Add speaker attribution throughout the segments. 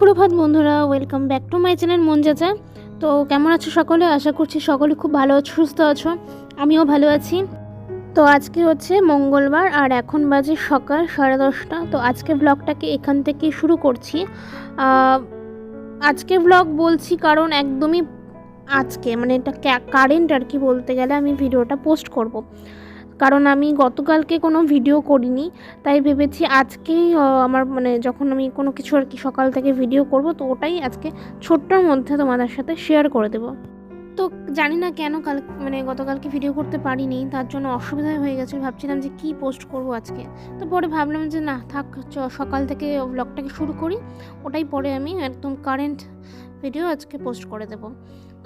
Speaker 1: সুপ্রভাত বন্ধুরা welcome back to my channel মন চাচা তো কেমন আছো সকলে? আশা করছি সকলে খুব ভালো আছো, সুস্থ আছো। আমিও ভালো আছি। তো আজকে হচ্ছে মঙ্গলবার আর এখন বাজে সকাল সাড়ে দশটা। তো আজকে ব্লগটাকে এখান থেকে শুরু করছি। আজকে ব্লগ বলছি কারণ একদমই আজকে মানে এটা কারেন্ট আর কি বলতে গেলে আমি ভিডিওটা পোস্ট করব। কারণ আমি গতকালকে কোনো ভিডিও করিনি, তাই ভেবেছি আজকেই আমার মানে যখন আমি কোনো কিছু আর কি সকাল থেকে ভিডিও করব, তো ওটাই আজকে ছোট্টর মধ্যে তোমাদের সাথে শেয়ার করে দেবো। তো জানি না কেন কাল মানে গতকালকে ভিডিও করতে পারিনি, তার জন্য অসুবিধা হয়ে গেছে। ভাবছিলাম যে কি পোস্ট করব আজকে। তো পরে ভাবলাম যে না, থাক সকাল থেকে ব্লগটাকে শুরু করি, ওটাই পরে আমি একদম কারেন্ট ভিডিও আজকে পোস্ট করে দেব।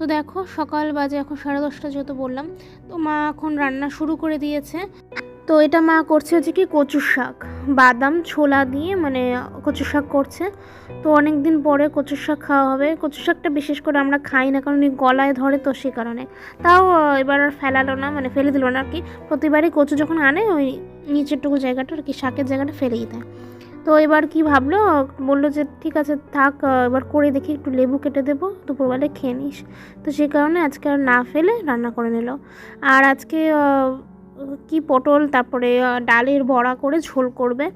Speaker 1: তো দেখো, সকাল বাজে এখন সাড়ে দশটা যেহেতু বললাম, তো মা এখন রান্না শুরু করে দিয়েছে। তো এটা মা করছে হচ্ছে কি কচুর শাক, বাদাম ছোলা দিয়ে মানে কচুর শাক করছে। তো অনেক দিন পরে কচুর শাক খাওয়া হবে। কচুর শাকটা বিশেষ করে আমরা খাই না, কারণ গলায় ধরে তো সেই কারণে। তাও এবার আর ফেলালো না মানে ফেলে দিল না আর কি। প্রতিবারই কচু যখন আনে, ওই নিচেরটুকু জায়গাটা আর কি, শাকের জায়গাটা ফেলেই দেয়। তো এবার কি ভাবলো? বলল যে, ঠিক আছে, থাক এবার করে দেখি, একটু লেবু কেটে দেবো, দুপুরবেলায় খেয়ে নিস। তো সেই কারণে আজকে আর না ফেলে রান্না করে নিল। আর আজকে কি পটল, তারপরে ডালের বড়া করে ঝোল করবে।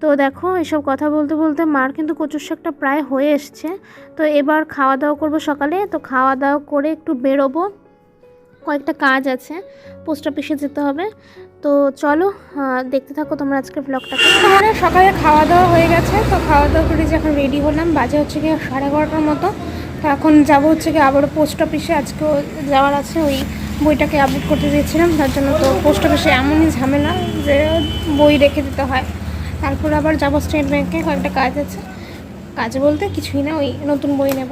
Speaker 1: তো দেখো, এসব কথা বলতে বলতে মার কিন্তু কচুর শাকটা প্রায় হয়ে এসছে। তো এবার খাওয়া দাওয়া করব সকালে। তো খাওয়া দাওয়া করে একটু বেরোবো। কয়েকটা কাজ আছে, পোস্ট অফিসে যেতে হবে। তো চলো দেখতে থাকো তোমরা আজকের ব্লগটাকে
Speaker 2: আমার সকালে খাওয়া দাওয়া হয়ে গেছে, তো খাওয়া দাওয়া করে যে এখন রেডি হলাম, বাজে হচ্ছে কি সাড়ে এগারোটার মতো। তো এখন যাব হচ্ছে কি আবারও পোস্ট অফিসে আজকেও যাওয়ার আছে, ওই বইটাকে আপলোড করতে দিয়েছিলাম তার জন্য তো পোস্ট অফিসে এমনই ঝামেলা যে বই রেখে দিতে হয়। তারপর আবার যাব স্টেট ব্যাংকে কয়েকটা কাজ আছে। কাজ বলতে কিছুই না, ওই নতুন বই নেব।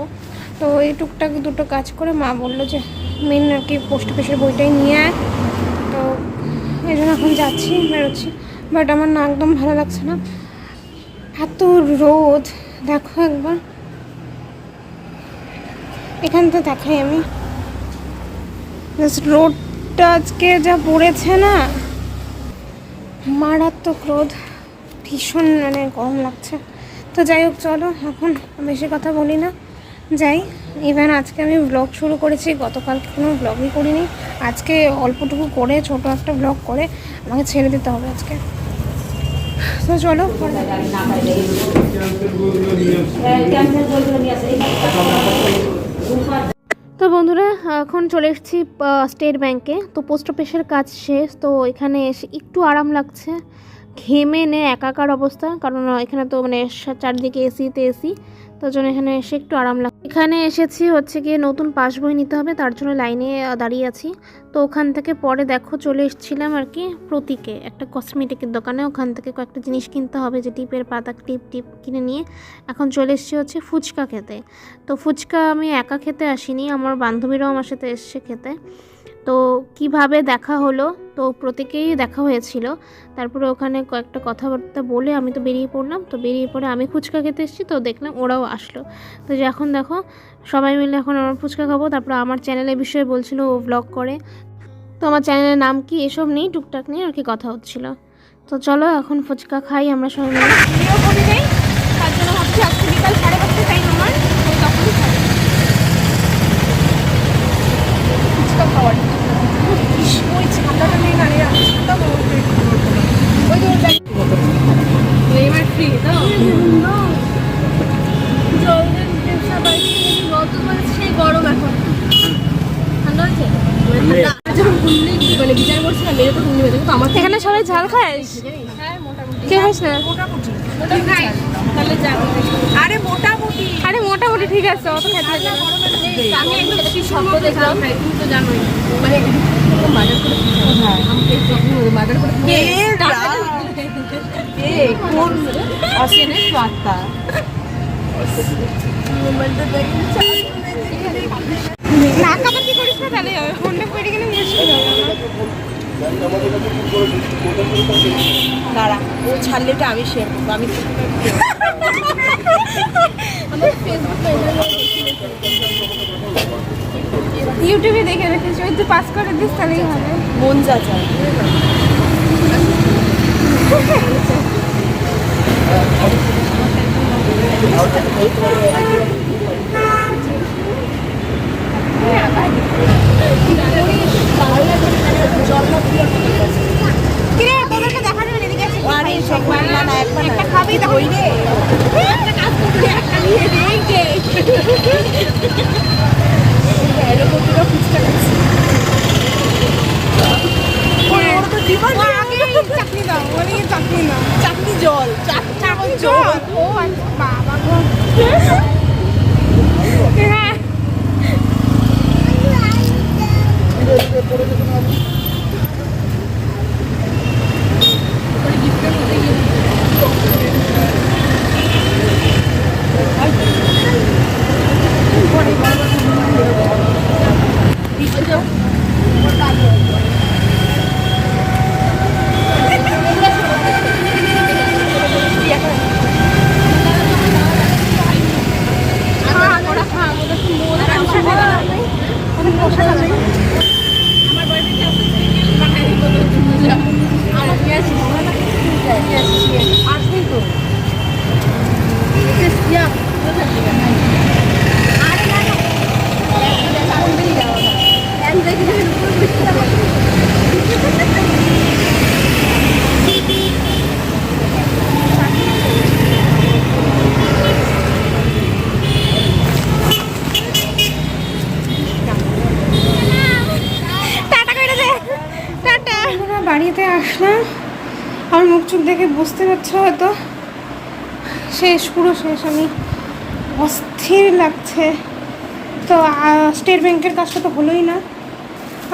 Speaker 2: তো এই টুকটাক দুটো কাজ করে মা বলল যে মেন আর কি পোস্ট অফিসের বইটাই নিয়ে আয়। তো এই জন্য এখন যাচ্ছি, বেরোচ্ছি। বাট আমার না একদম ভালো লাগছে না। এত রোদ, দেখো একবার। এখান তো দেখাই আমি। জাস্ট রোদটা আজকে যা পড়েছে না, মারাত্মক রোদ। ভীষণ মানে গরম লাগছে। তো যাই হোক, চলো, এখন বেশি কথা বলি না। যাই ইভেন আজকে আমি ব্লগ শুরু করেছি, গতকালকে কোনো ব্লগই করিনি। আজকে অল্পটুকু করে, ছোট একটা ব্লগ করে আমাকে ছেড়ে দিতে হবে আজকে। তো চলো
Speaker 1: তো বন্ধুরা, এখন চলে এসেছি স্টেট ব্যাংকে তো পোস্ট অফিসের কাজ শেষ, তো এখানে এসে একটু আরাম লাগছে। ঘেমে নে একাকার অবস্থা, কারণ এখানে তো মানে চারদিকে এসিতে এসি তো জন্য এখানে এসে একটু আরাম লাগ এখানে এসেছি হচ্ছে গিয়ে নতুন পাস বই নিতে হবে, তার জন্য লাইনে দাঁড়িয়ে আছি। তো ওখান থেকে পরে দেখো চলে এসেছিলাম আর কি প্রতীকে, একটা কসমেটিকের দোকানে। ওখান থেকে কয়েকটা জিনিস কিনতে হবে, যে টিপের পাতা, টিপ টিপ কিনে নিয়ে। এখন চলে এসেছি হচ্ছে ফুচকা খেতে। তো ফুচকা আমি একা খেতে আসিনি, আমার বান্ধবীরাও আমার সাথে এসছে খেতে। তো কীভাবে দেখা হলো? তো প্রত্যেকেই দেখা হয়েছিল। তারপরে ওখানে কয়েকটা কথাবার্তা বলে আমি তো বেরিয়ে পড়লাম। তো বেরিয়ে পড়ে আমি ফুচকা খেতে এসেছি, তো দেখলাম ওরাও আসলো। তো যে এখন দেখো, সবাই মিলে এখন আমার ফুচকা খাব। তারপরে আমার চ্যানেলের বিষয়ে বলছিল, ও ব্লগ করে। তো আমার চ্যানেলের নাম কি? এসব নেই, টুকটাক নিয়ে আর কি কথা হচ্ছিল। তো চলো এখন ফুচকা খাই আমরা সবাই মিলে।
Speaker 2: তার জন্য ভাবছি সাড়ে পাঁচটা টাইম আমার ওই তখনই খাব ফুচকা খাওয়ার ইস, ওই ছাতাটা নিয়ে দাঁড়িয়ে আছে ছাতা বড় করে। ওই যে ওর ব্যাগ- এবার ফ্রি তো জলের ব্যবসা বাড়ছে গত মানে সেই গরম এখন ঠান্ডা হয়েছে যখন ঘুমলি মানে বিচার করছি না মেরে তো ঘুমলি বেঁধে কিন্তু আমার
Speaker 1: কে খাস না?
Speaker 2: মোটামুটি মোটামুটি খাই তাহলে যাব আরে মোটামুটি।
Speaker 1: আরে মোটামুটি ঠিক আছে অত খেতে।
Speaker 2: আমি একদম কি শব্দ দেখলাম। তুমি তো জানোই। মানে মার্ডার করে মার্ডার করে কোন অসেনের আত্মা
Speaker 1: নাকাবাকি করিস না তাহলে? ফোনটা পড়ে গেলে মুশকিল হবে আমার।
Speaker 2: দাঁড়া ও ছাড়লেটা আমি শেয়ার করব আমি
Speaker 1: ইউটিউবে দেখে রেখেছি ওই তুই পাস করে দিস তাহলেই হবে।
Speaker 2: মন যা চায় কিরে চাটনি
Speaker 3: জল চাটনি জল?
Speaker 2: ও আচ্ছা, বাবা গো। হ্যাঁ। 了。আসলাম আমার মুখ চোখ দেখে বুঝতে পারছ হয়তো? শেষ, পুরো শেষ। আমি অস্থির লাগছে। তো স্টেট ব্যাংকের কাজটা তো হলোই না।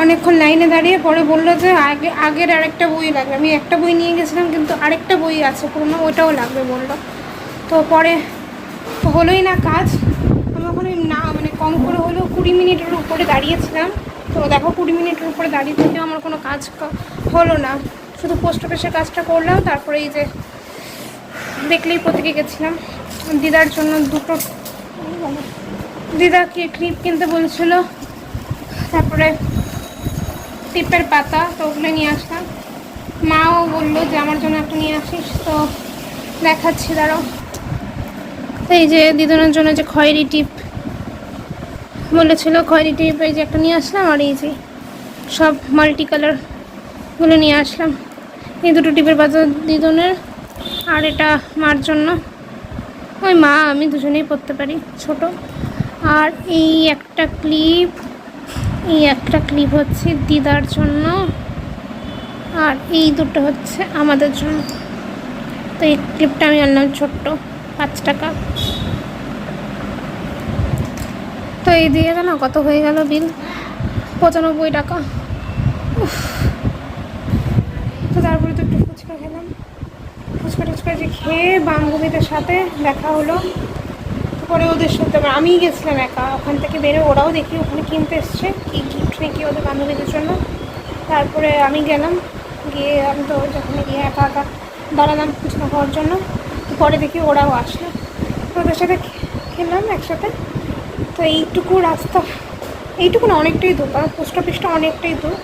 Speaker 2: অনেকক্ষণ লাইনে দাঁড়িয়ে পরে বলল যে, আগে, আগের আরেকটা বই লাগবে। আমি একটা বই নিয়ে গেছিলাম, কিন্তু আরেকটা বই আছে পুরোনো ওটাও লাগবে বলল। তো পরে হলোই না কাজ। আমি ওখানে না মানে কম করে হলেও কুড়ি মিনিটের উপরে দাঁড়িয়েছিলাম। তো দেখো কুড়ি মিনিটের উপরে দাঁড়িয়ে থেকেও আমার কোনো কাজ হলো না। শুধু পোস্ট অফিসের কাজটা করলাম, তারপরে এই যে দেখলেই প্রতীকে গেছিলাম। দিদার জন্য দুটো, দিদা কি ক্লিপ কিনতে বলছিল? তারপরে টিপের পাতা, তো ওগুলো নিয়ে আসলাম। মাও বলল যে আমার জন্য একটা নিয়ে আসিস, তো দেখাচ্ছি দাঁড়াও। এই যে দিদনের জন্য যে খয়েরি টিপ বলেছিল খয়েরি টিপ এই যে একটা নিয়ে আসলাম আর এই যে সব মাল্টি কালারগুলো নিয়ে আসলাম। এই দুটো টিপের বাজার দিদনের আর এটা মার জন্য। ওই মা, আমি দুজনেই পরতে পারি, ছোট। আর এই একটা ক্লিপ এই একটা ক্লিপ হচ্ছে দিদার জন্য। আর এই দুটো হচ্ছে আমাদের জন্য। তো এই ক্লিপটা আমি আনলাম ছোট্ট, পাঁচ টাকা। তো এই দিয়ে গেল, কত হয়ে গেল বিল? পঁচানব্বই টাকা। তো তারপরে তো একটু ফুচকা খেলাম। ফুচকা টুচকা যে খেয়ে বান্ধবীদের সাথে দেখা হলো। পরে ওদের সাথে আমিই গেছিলাম একা। ওখান থেকে বেরো ওরাও দেখি, ওখানে কিনতে এসছে কী গিফট নাকি ওদের বান্ধবীদের জন্য। তারপরে আমি গেলাম, গিয়ে আমি তো যখন গিয়ে একা একা দাঁড়ালাম ফুচকা খাওয়ার জন্য। পরে দেখি ওরাও আসলো। ওদের সাথে খেলাম একসাথে। তো এইটুকু রাস্তা, এইটুকু না অনেকটাই দূর, কারণ পোস্ট অফিসটা অনেকটাই দূর।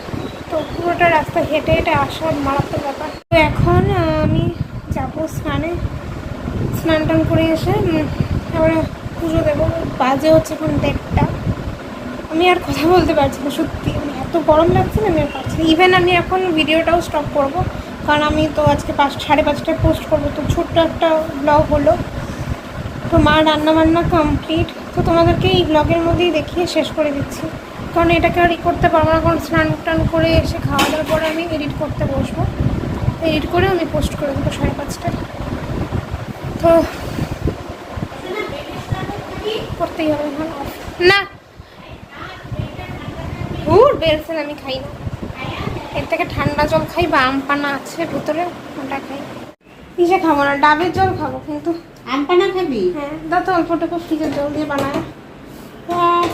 Speaker 2: তো পুরোটা রাস্তা হেঁটে হেঁটে আসা মারাত্মক ব্যাপার। তো এখন আমি যাব স্নানে। স্নান টান করে এসে তারপরে পুজো দেবো। বাজে হচ্ছে এখন দেড়টা। আমি আর কথা বলতে পারছি না, সত্যি। আমি এত গরম লাগছে না, আমি আর পারছি না। ইভেন আমি এখন ভিডিওটাও স্টপ করব, কারণ আমি তো আজকে পাঁচ, সাড়ে পাঁচটায় পোস্ট করব। তো ছোট্ট একটা ব্লগ হলো। তো মা রান্না বান্না কমপ্লিট তো তোমাদেরকে এই ব্লগের মধ্যেই দেখিয়ে শেষ করে দিচ্ছি। কারণ এটাকে আর ই করতে পারব না, কারণ স্নান টান করে এসে খাওয়া দাওয়ার পরে আমি এডিট করতে বসবো। এডিট করে আমি পোস্ট করে দেবো সাড়ে পাঁচটায়। তো করতেই হবে না! হুর বেলছেন আমি খাই না। এর থেকে ঠান্ডা জল খাই, বা আম পানা আছে ভিতরে, ওটা খাই। কিসে খাব না, ডাবের জল খাব কিন্তু।
Speaker 3: আম পানা খাবি?
Speaker 2: হ্যাঁ দাও তো অল্পটুকু ফ্রিজের জল দিয়ে বানায়। হ্যাঁ।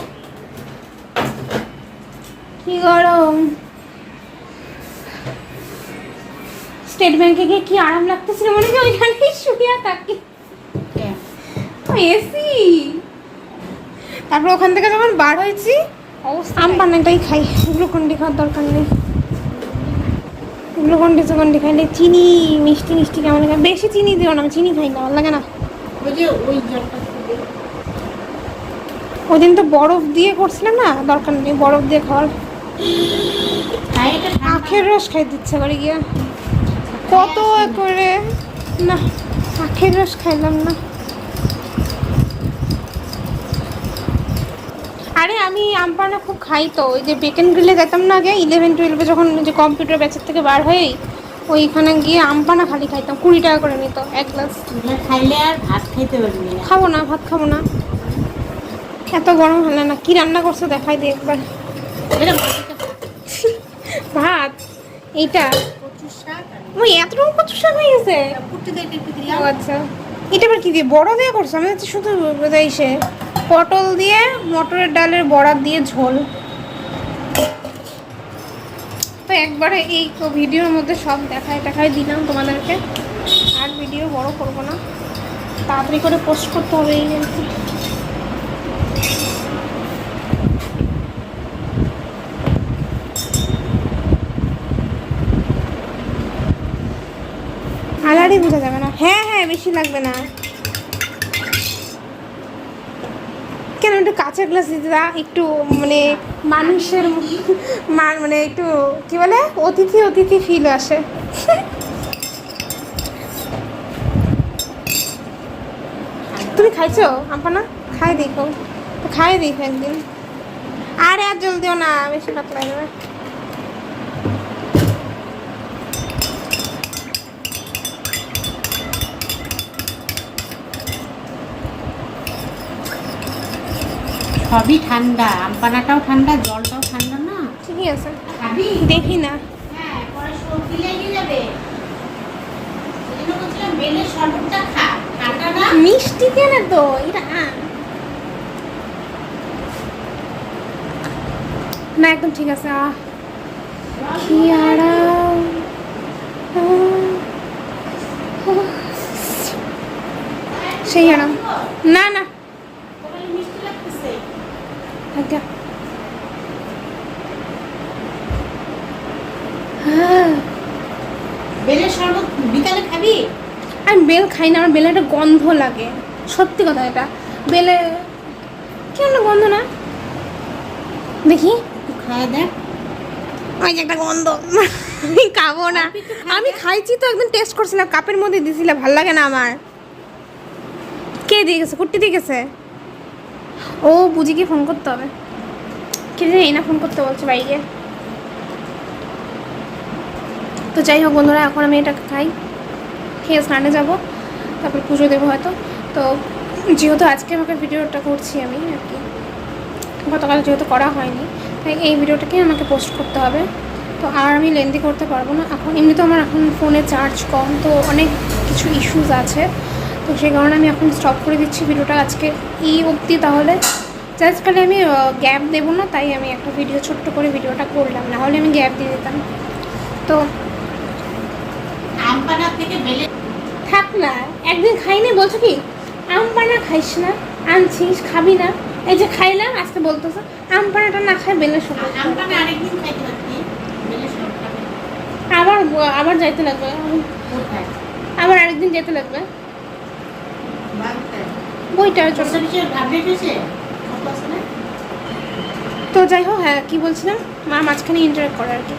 Speaker 2: কি গরম। স্টেট ব্যাংকে গিয়ে কি আরাম লাগতেছিল মনে হয়? ওইখানেই শুয়ে থাকি। এসি তারপর ওখান থেকে যখন বার হয়েছি আম পানাটাই খাই। গ্লুকন্ডি খাওয়ার দরকার নেই। গ্লুকন্ডি সুকন্ডি খাইলে চিনি মিষ্টি মিষ্টি কেমন লাগে? বেশি চিনি দিও না আমি চিনি খাই না ভালো লাগে না।
Speaker 3: ওই যে ওই জলটা
Speaker 2: ওই দিন তো বরফ দিয়ে করছিলাম না দরকার নেই বরফ দিয়ে খাওয়ার। আখের রস খাই দিচ্ছে বাড়ি গিয়ে। কত করে? না আখের রস খাইলাম না। আরে আমি আমপানা খুব খাই তো ওই যে বেকেন গ্রিলে যেতাম না আগে ইলেভেন টুয়েলভে যখন যে কম্পিউটার ব্যাচের থেকে বার হয়েই ওইখানে গিয়ে আমপানা খালি খাইতাম কুড়ি টাকা করে নিত এক গ্লাস
Speaker 3: খাইলে আর ভাত খাইতে পারবি
Speaker 2: খাব না ভাত খাব না। এত গরম হলে না কি রান্না করছ দেখাই দিই একবার। ভাত এইটা। ওই এতটুকু কত শাক হয়ে গেছে? ও আচ্ছা। এটা আবার কি দিয়ে বড় দিয়ে করছ? আমি শুধু বোধহয় সে। পটল দিয়ে মটরের ডালের বড়া দিয়ে ঝোল তো একবারে এই ভিডিওর মধ্যে সব দেখায় দেখায় দিলাম তোমাদেরকে। আর ভিডিও বড় করব না। তাড়াতাড়ি করে পোস্ট করতে হবে এই আর কি আলারই বোঝা যাবে না। হ্যাঁ হ্যাঁ বেশি লাগবে না। কেন একটু কাঁচা গ্লাস দিতে দা? একটু মানে মানুষের মানে একটু কি বলে? অতিথি অতিথি ফিল আসে। তুমি খাইছো আম্পানা? খাই দেখো। খাই দেখো একদিন। আর আর জল দিও না বেশি পাতলা হয়ে
Speaker 3: সবই ঠান্ডা আমপানাটাও ঠান্ডা জলটাও ঠান্ডা না?
Speaker 2: ঠিকই আছে।
Speaker 3: খাবি?
Speaker 2: দেখি না।
Speaker 3: হ্যাঁ পরে সর্দি লেগে যাবে।
Speaker 2: মিষ্টি কেন তো? এটা না একদম ঠিক আছে আহ কি আরাম। সেই আরাম না না
Speaker 3: তোমার মিষ্টি লাগতেছে
Speaker 2: আজ্ঞা হ্যাঁ
Speaker 3: বেলের শরবত বিকালে খাবি?
Speaker 2: আমি বেল খাই না আমার বেলে একটা গন্ধ লাগে। সত্যি কথা এটা। বেলে কেন গন্ধ না? দেখি।
Speaker 3: খাওয়া দেখ।
Speaker 2: ওই যে একটা গন্ধ। আমি খাব না। আমি খাইছি তো একদম টেস্ট করছিলাম কাপের মধ্যে দিছিলাম ভালো লাগে না আমার। কে দিয়ে গেছে? কুট্টি দিয়ে গেছে? ও বুঝি কি ফোন করতে হবে। কে জানি এই না ফোন করতে বলছে বাইকে। তো যাই হোক বন্ধুরা, এখন আমি এটা খাই, খেয়ে স্নানে যাব, তারপর পুজো দেবো হয়তো। তো যেহেতু আজকে আমাকে ভিডিওটা করছি আমি আর কি, গতকাল যেহেতু করা হয়নি, তাই এই ভিডিওটাকে আমাকে পোস্ট করতে হবে। তো আর আমি লেন্দি করতে পারব না, এখন এমনিতেও আমার এখন ফোনে চার্জ কম, তো অনেক কিছু ইস্যুস আছে। তো সেই কারণে আমি এখন স্টপ করে দিচ্ছি ভিডিওটা আজকে এই অবধি তাহলে। জাস্ট খালি আমি গ্যাপ দেবো না, তাই আমি একটা ভিডিও ছোট্ট করে ভিডিওটা করলাম না হলে আমি গ্যাপ দিয়ে দিতাম। তো
Speaker 3: থেকে বেলে
Speaker 2: থাক না একদিন খাইনি বলছো কি? আম পানা খাইস না আনছিস খাবি না। এই যে খাইলাম আজকে বলতেছো আম পানাটা না খাই বেলে
Speaker 3: আরেকদিন খাইতে
Speaker 2: আবার আবার যাইতে লাগবে। আবার আরেকদিন যেতে লাগবে।
Speaker 3: না?
Speaker 2: তো যাই হোক হ্যাঁ কি বলছিলাম? মা মাঝখানে ইন্টারেক্ট করে আর কি।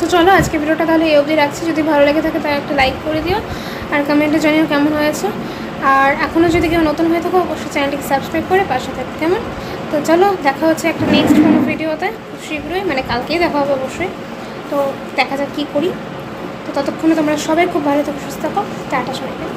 Speaker 2: তো চলো, আজকে ভিডিওটা তাহলে এই অবধি রাখছি। যদি ভালো লেগে থাকে তাহলে একটা লাইক করে দিও আর কমেন্টে জানিও কেমন হয়েছে। আর এখনও যদি কেউ নতুন হয়ে থাকো, অবশ্যই চ্যানেলটিকে সাবস্ক্রাইব করে পাশে থাকবে কেমন? তো চলো, দেখা হচ্ছে একটা নেক্সট কোনো ভিডিওতে খুব শীঘ্রই মানে কালকেই দেখা হবে অবশ্যই। তো দেখা যাক কী করি। তো ততক্ষণে তোমরা সবাই খুব ভালো থাকো, সুস্থ থাকো। টাটা সবাইকে।